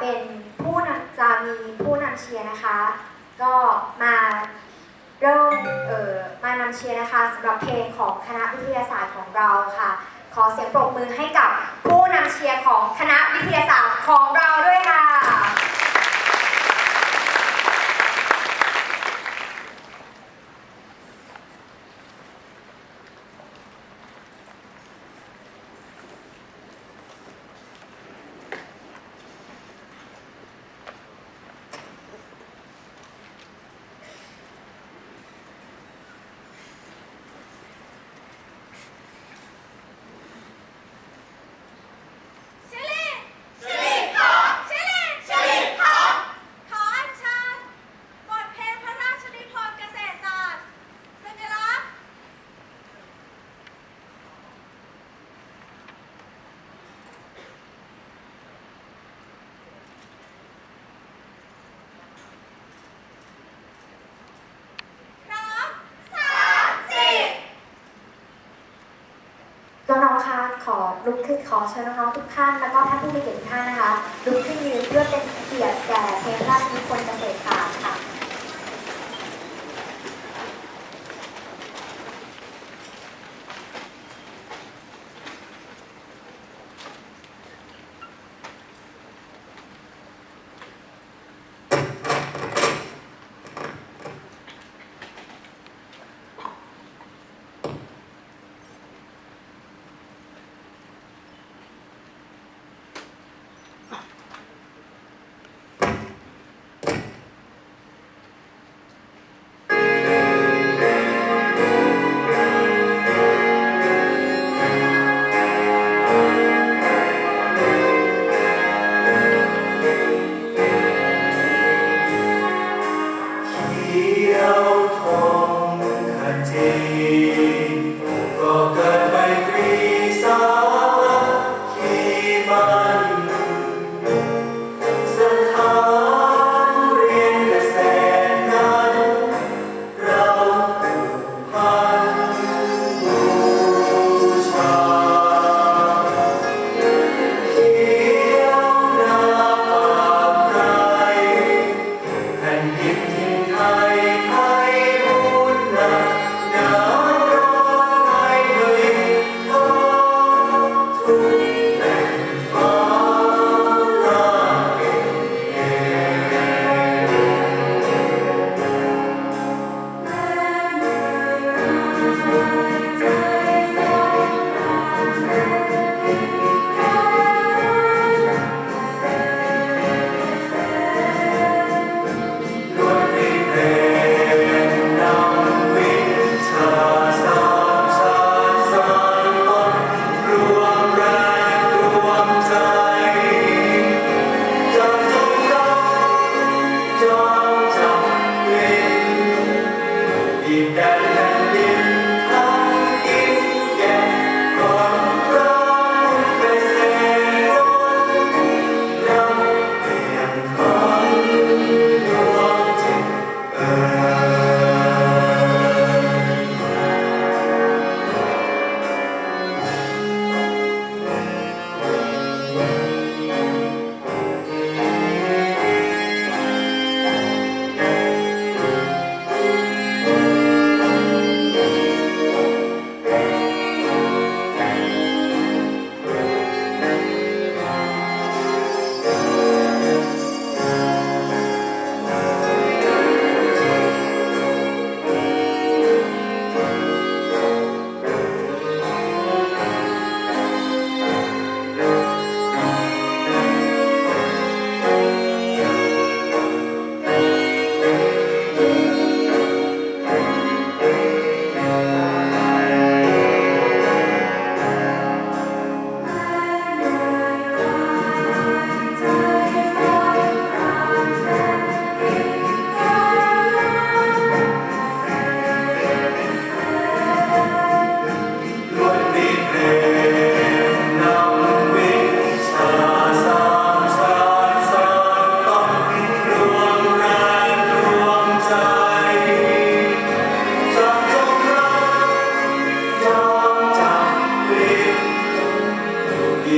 เป็นผู้นำจะมีผู้นำเชียร์นะคะ ก็มาเริ่มเอ่อมานำเชียร์นะคะสำหรับเพลงของคณะวิทยาศาสตร์ของเราค่ะ ขอเสียงปรบมือให้กับผู้นำเชียร์ของคณะวิทยาศาสตร์ของเราด้วยค่ะ เชลีเชลีของเชลีเชลีของขออัญเชิญบทเพลงพระราชนิพนธ์เกษตรศาสตร์สัญลักษณ์ พร้อมสามสี่ น้องๆคะขอลุกขึ้นขอเชิญน้องๆทุกท่านแล้วก็ท่านผู้มีเกียรติทุกท่านนะคะลุกขึ้นยืนเพื่อเป็นเกียรติแก่เพลงราชนิพนธ์เกษตรศาสตร์ค่ะ Majesty.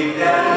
Yeah.